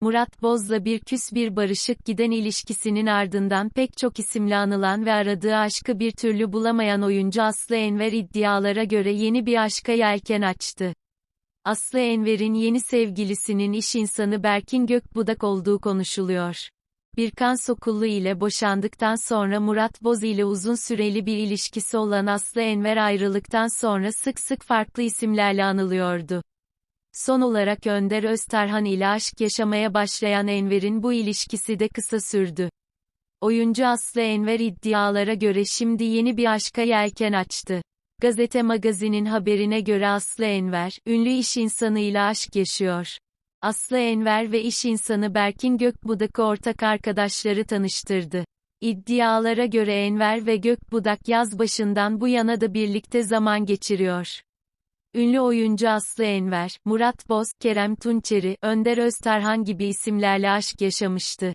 Murat Boz'la bir küs bir barışık giden ilişkisinin ardından pek çok isimle anılan ve aradığı aşkı bir türlü bulamayan oyuncu Aslı Enver iddialara göre yeni bir aşka yelken açtı. Aslı Enver'in yeni sevgilisinin iş insanı Berkin Gökbudak olduğu konuşuluyor. Birkan Sokullu ile boşandıktan sonra Murat Boz ile uzun süreli bir ilişkisi olan Aslı Enver ayrılıktan sonra sık sık farklı isimlerle anılıyordu. Son olarak Önder Öztarhan ile aşk yaşamaya başlayan Enver'in bu ilişkisi de kısa sürdü. Oyuncu Aslı Enver iddialara göre şimdi yeni bir aşka yelken açtı. Gazete Magazin'in haberine göre Aslı Enver, ünlü iş insanıyla aşk yaşıyor. Aslı Enver ve iş insanı Berkin Gökbudak'ı ortak arkadaşları tanıştırdı. İddialara göre Enver ve Gökbudak yaz başından bu yana da birlikte zaman geçiriyor. Ünlü oyuncu Aslı Enver, Murat Boz, Kerem Tunçeri, Önder Öztarhan gibi isimlerle aşk yaşamıştı.